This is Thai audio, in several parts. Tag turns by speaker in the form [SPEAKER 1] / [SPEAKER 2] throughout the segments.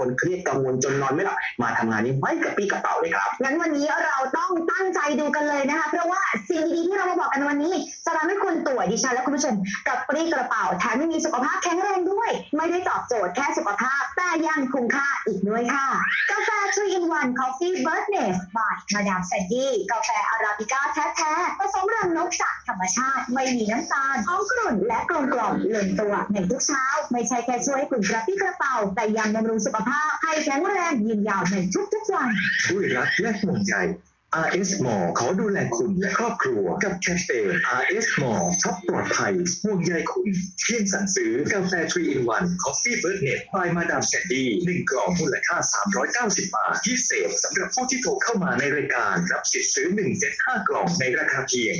[SPEAKER 1] คนเครียดกังวลจนนอนไม่หลับมาทำงานนี้ไม่กระปี้กระเป๋าเลยครับ
[SPEAKER 2] งั้นวันนี้เราต้องตั้งใจดูกันเลยนะคะ เพราะว่าสิ่งดีๆที่เรามาบอกกันวันนี้ จะทำให้คุณตัวดิฉันและคุณผู้ชมกระปรี้กระเป๋าแถมยังมีสุขภาพแข็งแรงด้วย ไม่ได้ตอบโจทย์แค่สุขภาพ แต่ยังคุ้มค่าอีกด้วยค่ะ กาแฟ3 in 1 Coffee Birdness by มาดามแซนดี้กาแฟอาราบิก้าแท้ๆผสมรังนกจากธรรมชาติไม่มีน้ำตาลหอมกรุ่นและกลมกล่อมลงตัวในทุกเช้า ไม่ใช่แค่ช่วยให้คุณกระปี้กระเป๋าแต่ยังบำรุงสุขภาพให้แข็งแรงยืนยาวในทุกๆวั
[SPEAKER 1] RS Mall ขอดูแลคุณและครอบครัวกับแคเฟ่ RS Mall ช็อปปลอดภัยห่วงใยคุณเพียงสั่งซื้อกาแฟ3 in 1 Coffee b i r d n e t by มาดามแซนดี้หนึ่งกล่องมูลค่า 390 บาทพิเศษสำหรับผู้ที่โทรเข้ามาในรายการรับสิทธิ์ซื้อ1เซต5กล่องในราคาเพียง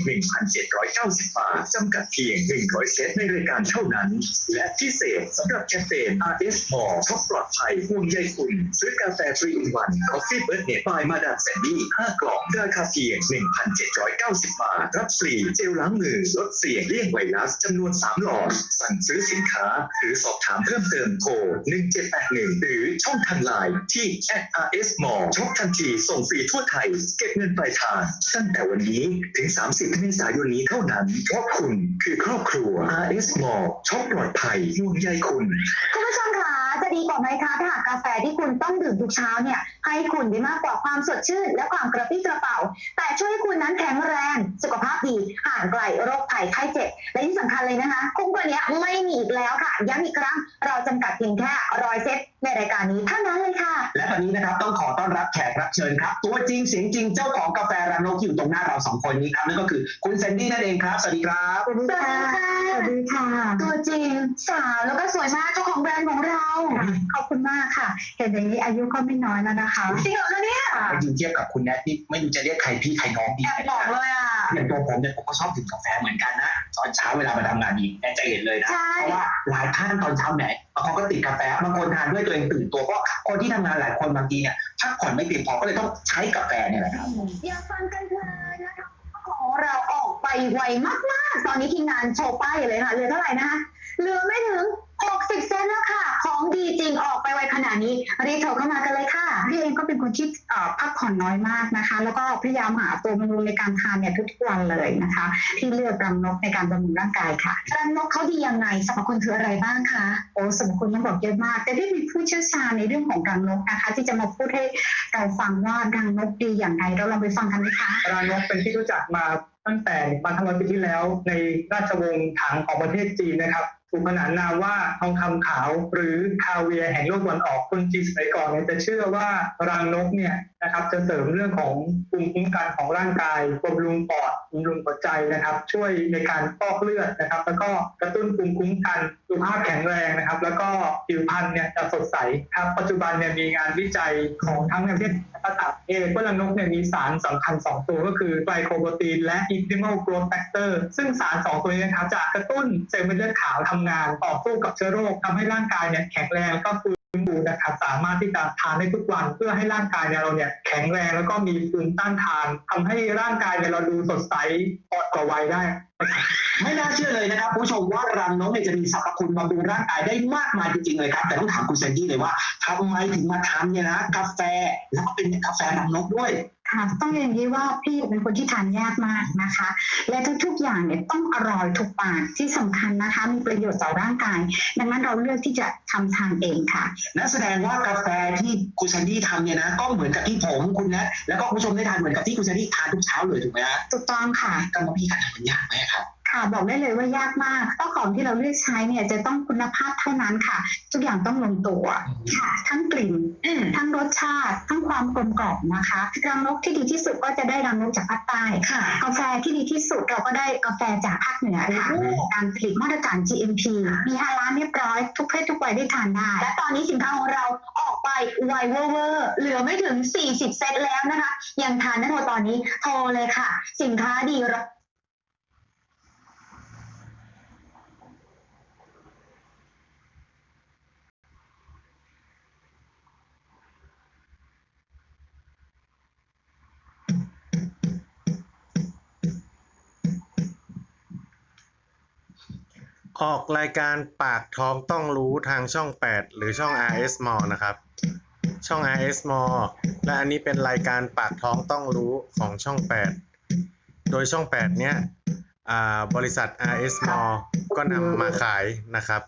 [SPEAKER 1] 1,790 บาทจำกัดเพียง 100 เซตในรายการเท่านั้น และพิเศษสำหรับแคเฟ่ RS Mall ช็อปปลอดภัยห่วงใยคุณซื้อกาแฟ3 in 1 Coffee b i r d n e t by มาดามแซนดี้5กล่องราคาเพียง 1,790 บาท รับฟรีเจลล้างมือลดเสี่ยงเลี่ยงไวรัสจำนวน 3 หลอด สั่งซื้อสินค้า หรือสอบถามเพิ่มเติมโทร 1781 หรือช่องทางไลน์ที่ @rs mall ช็อปทันทีส่งฟรีทั่วไทย เก็บเงินปลายทาง ตั้งแต่วันนี้ถึง 30 เมษายนนี้เท่านั้น เพราะคุณคือครอบครัว RS Mall ช็อปปลอดภัยห่วงใยคุณ
[SPEAKER 2] คุณผู้ชม จะดีกว่าไหมคะถ้าหากกาแฟที่คุณต้องดื่มทุกเช้าเนี่ยให้คุณได้มากกว่าความสดชื่น และความกระปรี้กระเป๋า แต่ช่วยให้คุณนั้นแข็งแรง สุขภาพดีห่างไกลโรคภัยไข้เจ็บ และที่สำคัญเลยนะคะ คุ้มกว่านี้ไม่มีอีกแล้วค่ะย้ำอีกครั้ง เราจำกัดเพียงแค่ร้อยเซตในรายการนี้เท่านั้นเลยค่ะ
[SPEAKER 3] และตอนนี้นะครับต้องขอต้อนรับแขกรับเชิญครับ ตัวจริงเสียงจริงเจ้าของกาแฟรานกที่อยู่ตรงหน้าเราสองคนนี้ครับนั่นก็คือคุณแซนดี้นั่นเองครับสวัสดีครับ
[SPEAKER 2] สวัสดีค่ะสวัสดีค่ะ ตัวจริงสาวแล้วก็สวยมากเจ้าของแบรนด์ของเราขอบคุณมากค่ะ เห็นอย่างนี้อายุก็ไม่น้อยแล้วนะคะจริงเหรอคะเนี่ย
[SPEAKER 3] ไปยืนเทียบกับคุณแนทนี่ไม่รู้จะเรียกใครพี่ใครน้องดี
[SPEAKER 2] แอบบอกเลยอะ
[SPEAKER 3] อย่างตัวผมเนี่ยผมก็ชอบดื่มกาแฟเหมือนกันนะตอนเช้าเวลามาทำงานดีแอนจะเห็นเลยนะ
[SPEAKER 2] ใช่
[SPEAKER 3] เพราะว่าหลายท่านตอนเช้าไหนบางคนก็ติดกาแฟบางคนทานด้วยตัวเองตื่นตัวเพราะคนที่ทำงานหลายคนบางทีเนี่ยพักผ่อนไม่เพียงพอก็เลยต้องใช้กาแฟเนี่ยแหละครับ
[SPEAKER 2] อย่าฟังกันเพลินนะคะของเราออกไปไวมากๆ ตอนนี้ทีมงานโชว์ป้ายอยู่เลยค่ะเหลือเท่าไหร่นะคะเหลือไม่ถึง รีโทรเข้ามากันเลยค่ะ
[SPEAKER 4] พี่เองก็เป็นคนที่พักผ่อนน้อยมากนะคะ แล้วก็พยายามหาตัวบำรุงในการทานเนี่ยทุกวันเลยนะคะ ที่เลือกรังนกในการบำรุงร่างกายค่ะ
[SPEAKER 2] รังนกเขาดียังไงสรรพคุณคืออะไรบ้างคะ
[SPEAKER 4] โอ้สมคุณต้องบอกเยอะมาก แต่ที่มีผู้เชี่ยวชาญในเรื่องของรังนกนะคะ ที่จะมาพูดให้เราฟังว่ารังนกดีอย่างไรเราลองไปฟังกันไหมคะ
[SPEAKER 5] รานกเป็นที่รู้จักมาตั้งแต่พันธร้อยปีที่แล้วในราชวงศ์ถังของประเทศจีนนะครับ ถูกขนานนามว่าทองคำขาวหรือคาเวียแห่งโลกตะวันออกคนจีนสมัยก่อนเนี่ยจะเชื่อว่ารังนกเนี่ยนะครับจะเสริมเรื่องของภูมิคุ้มกันของร่างกายบำรุงปอดบำรุงหัวใจนะครับ ช่วยในการฟอกเลือดนะครับ แล้วก็กระตุ้นภูมิคุ้มกันสุขภาพแข็งแรงนะครับ แล้วก็ผิวพรรณเนี่ยจะสดใสครับปัจจุบันเนี่ยมีงานวิจัยของทั้งในประเทศและต่างประเทศว่ารังนกเนี่ยมีสารสำคัญ 2 ตัวก็คือไกลโคโปรตีนและ optimal growth factor ซึ่งสาร 2 ตัวนี้นะครับจะกระตุ้นเซลล์เม็ดเลือดขาวทำงานต่อสู้กับเชื้อโรคทำให้ร่างกายเนี่ยแข็งแรงแล้วก็ฟื้นฟูนะครับสามารถที่จะทานได้ทุกวัน เพื่อให้ร่างกายเนี่ยเราเนี่ยแข็งแรงแล้วก็มีภูมิต้านทานทำให้ร่างกายเนี่ยเราดูสดใสปลอดกว่าวัยได้
[SPEAKER 3] ไม่น่าเชื่อเลยนะครับผู้ชมว่ารังนกเนี่ยจะมีสรรพคุณบำรุงร่างกายได้มากมายจริงๆเลยครับ แต่ต้องถามคุณแซนดี้เลยว่าทำไมถึงมาทำเนี่ยนะกาแฟแล้วก็เป็นกาแฟรังนกด้วย
[SPEAKER 4] ค่ะต้องเรียนอย่างนี้ว่าพี่เป็นคนที่ทานยากมากนะคะ และทุกๆอย่างเนี่ยต้องอร่อยถูกปากที่สำคัญนะคะมีประโยชน์ต่อร่างกาย ดังนั้นเราเลือกที่จะทำทานเองค่ะ
[SPEAKER 3] นั่นแสดงว่ากาแฟที่คุณแซนดี้ทำเนี่ยนะก็เหมือนกับที่ผมคุณแนทแล้วก็คุณผู้ชมได้ทานเหมือนกับที่คุณแซนดี้ทานทุกเช้าเลยถูกไหมฮะ
[SPEAKER 4] ถูกต้องค่ะ
[SPEAKER 3] กรรมวิธีการทำมันยากไหมครับ
[SPEAKER 4] ค่ะบอกได้เลยว่ายากมากเพราะของที่เราเลือกใช้เนี่ยจะต้องคุณภาพเท่านั้นค่ะ ทุกอย่างต้องลงตัวค่ะ ทั้งกลิ่น
[SPEAKER 2] อืม
[SPEAKER 4] ทั้งรสชาติ ทั้งความกลมกล่อมนะคะรังนกที่ดีที่สุดก็จะได้รังนกจากภาคใต้
[SPEAKER 2] ค่ะ
[SPEAKER 4] กาแฟที่ดีที่สุดเราก็ได้กาแฟจากภาคเหนือค่ะ
[SPEAKER 2] โอ้
[SPEAKER 4] การผลิตมาตรฐาน GMP มีฮาลาลเรียบร้อยทุกเพศทุกวัยได้ทานได้
[SPEAKER 2] และตอนนี้สินค้าของเราออกไปไวเวอร์เวอร์เหลือไม่ถึง 40 เซตแล้วนะคะยังทานได้หมดตอนนี้โทรเลยค่ะ สินค้าดีรับ
[SPEAKER 6] ออกรายการปากท้องต้องรู้ทางช่อง 8 หรือช่อง RS m นะครับ ช่อง RS m และอันนี้เป็นรายการปากท้องต้องรู้ของช่อง 8 โดยช่อง 8 เนี้ยอ่าบริษัท RS m ก็นำมาขายนะครับ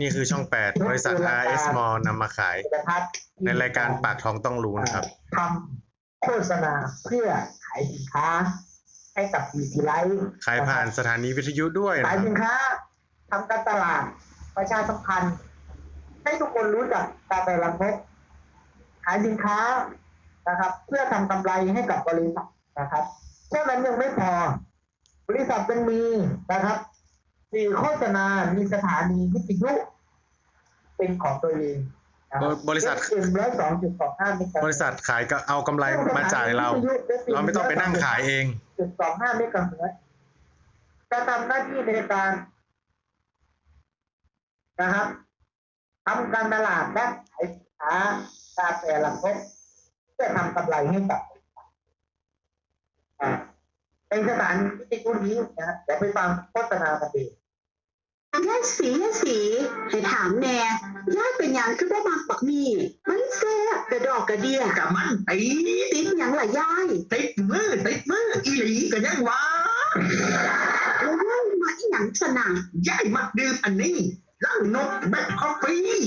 [SPEAKER 6] นี่คือช่อง 8 บริษัท RS m นำมาขาย ในรายการปากท้องต้องรู้นะครับ
[SPEAKER 7] ทำโฆษณาเพื่อขายสินค้า ให้กับดีซีไลท์
[SPEAKER 6] ขายผ่านสถานีวิทยุด้วยนะ
[SPEAKER 7] ขาย
[SPEAKER 6] ครั
[SPEAKER 7] สิ
[SPEAKER 6] บ
[SPEAKER 7] นค้าทำการตลาดประชาสัมพันธ์ให้ทุกคนรู้จักกาแฟลังนกขายสินค้านะครับ เพื่อทำกำไรให้กับบริษัทนะครับเท่านั้นยังไม่พอ บริษัทเป็นมีนะครับสื่อโฆษณา มีสถานีวิทยุเป็นของตัวเองนะค
[SPEAKER 6] บริษัท
[SPEAKER 7] เอ็มร้อยสองจุดสองห้าเมกะ
[SPEAKER 6] บริษัทขายก็เอากำไรมาจ่ายเรา เราไม่ต้องไปนั่งขายเอง
[SPEAKER 7] จุดสองห้าเมกะเฮิรตซ์จะทำหน้าที่ในการนะครับทำการตลาดและขายสินค้ากาแฟลังนกเพื่อทำกำไรให้กับบริษัทอ่าในสถานวิทยุนี้นะเดี๋ยวไปฟังโฆษณากันดี
[SPEAKER 8] ยายสียายสี ให้ถามแน่ยายเป็นหยังคือบ่มักบักมี่มันแซ่ กระเดีย
[SPEAKER 3] กับมันตี
[SPEAKER 8] ติดหยังล่ะยาย
[SPEAKER 3] ติดมือติดมืออีหลีกันยังวะ
[SPEAKER 8] แล้วยมาอีหยังสนะ
[SPEAKER 3] ยายมักดื่มอันนี้ลังนกแบล็คคอฟฟี่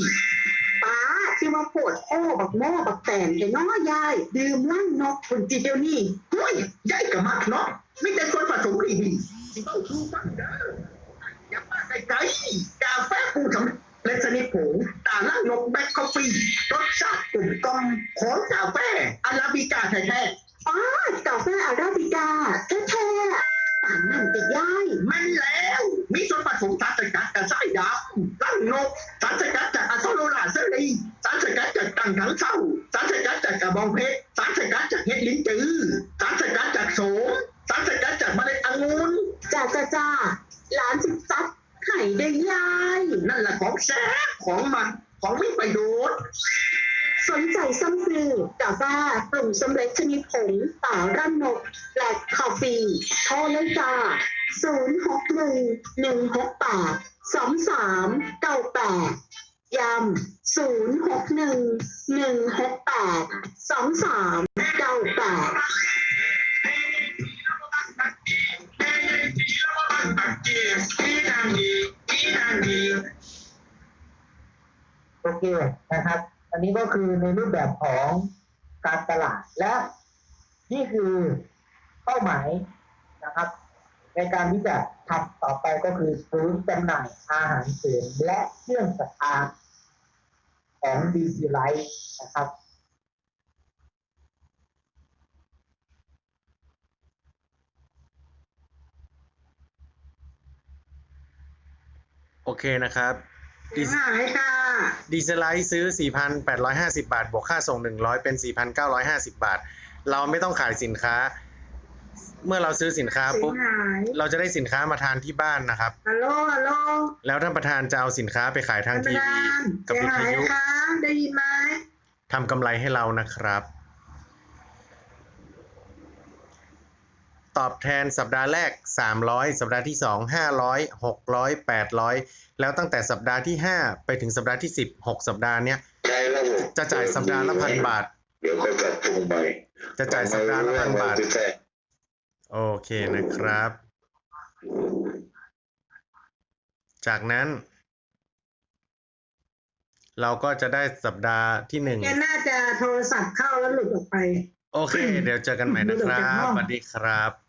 [SPEAKER 8] ป้าที่มาปวดโอ้บักโม่บักแตนให้น้อยาย ดื่มลั่งนกคนจีเดียวนี่
[SPEAKER 3] เฮ้ยยายกับมักเนาะไม่แต่ส่วนผสมดีดีที่ต้องชูฟังเด้ออย่ามาใส่ไกลๆกาแฟกูสำ เร็จสนิทผงตาลังนกแบล็คคอฟฟี่รสชาติกลมกล่อมหอมกาแฟอาราบิก้าแท้
[SPEAKER 8] ป้ากาแฟอาราบิกาแท้ๆป่านนั่นติยาย
[SPEAKER 3] ๆแม่นแล้ว มีส่วนผสมสารสกัดจากไส้ดำลังนกสารสกัดจากอะโซโลลาเซอรีสารสกัดจากตังถังเศร้าสารสกัดจากกระบองเพชรสารสกัดจากเห็ดลิ้นจือสารสกัดจากโสมสารสกัดจากเมล็ดองุ่น
[SPEAKER 8] จ้าจ้าจ้า
[SPEAKER 3] แหละของแซ่ของมันของไมีประโยชน์
[SPEAKER 8] สนใจซ้ำซื้อกาแฟปรุงสำเร็จชนิดผงตาร่านนกและคาฟ่โทรเลยจ้า0 6 1 1 6 8 2 3 9 8ย้ำ061-168-2398
[SPEAKER 7] โอเคนะครับ อันนี้ก็คือในรูปแบบของการตลาดและนี่คือเป้าหมายนะครับ ในการที่จะทำต่อไปก็คือศูนย์จำหน่ายอาหารเสริมและเครื่องสำอางของ DC Life นะครับ
[SPEAKER 6] โอเคนะครับ ดี
[SPEAKER 8] หายค่ะ
[SPEAKER 6] ดีเซลไลท์ซื้อ 4,850 บาท บวกค่าส่ง 100 เป็น 4,950 บาท เราไม่ต้องขายสินค้า เมื่อเราซื้อสินค้าปุ๊บ
[SPEAKER 8] หาย
[SPEAKER 6] เราจะได้สินค้ามาทานที่บ้านนะครับ
[SPEAKER 8] ฮัลโหลฮัลโหล
[SPEAKER 6] แล้วท่านประธานจะเอาสินค้าไปขายทางทีวี กับวิทยุ
[SPEAKER 8] คะได้ยินไหม
[SPEAKER 6] ทำกำไรให้เรานะครับ ตอบแทนสัปดาห์แรก 300 สัปดาห์ที่ 2 500 600 800 แล้วตั้งแต่สัปดาห์ที่ 5 ไปถึงสัปดาห์ที่ 10 6 สัปดาห์เนี้ย
[SPEAKER 9] ใช้ระบบ
[SPEAKER 6] จะจ่ายสัปดาห์ละพันบาท
[SPEAKER 9] เดี๋ยวก็ปรับปรุงใหม่
[SPEAKER 6] จะจ่ายสัปดาห์ละพันบาท
[SPEAKER 9] ไม่รู้เรื่องอะไรที่แท้
[SPEAKER 6] โอเคนะครับ จากนั้น เราก็จะได้สัปดาห์ที่หนึ่ง
[SPEAKER 8] แกน่าจะโทรศัพท์เข้าแล้วหลุดออกไป
[SPEAKER 6] โอเค เดี๋ยวเจอกันใหม่นะครับ สวัสดีครับ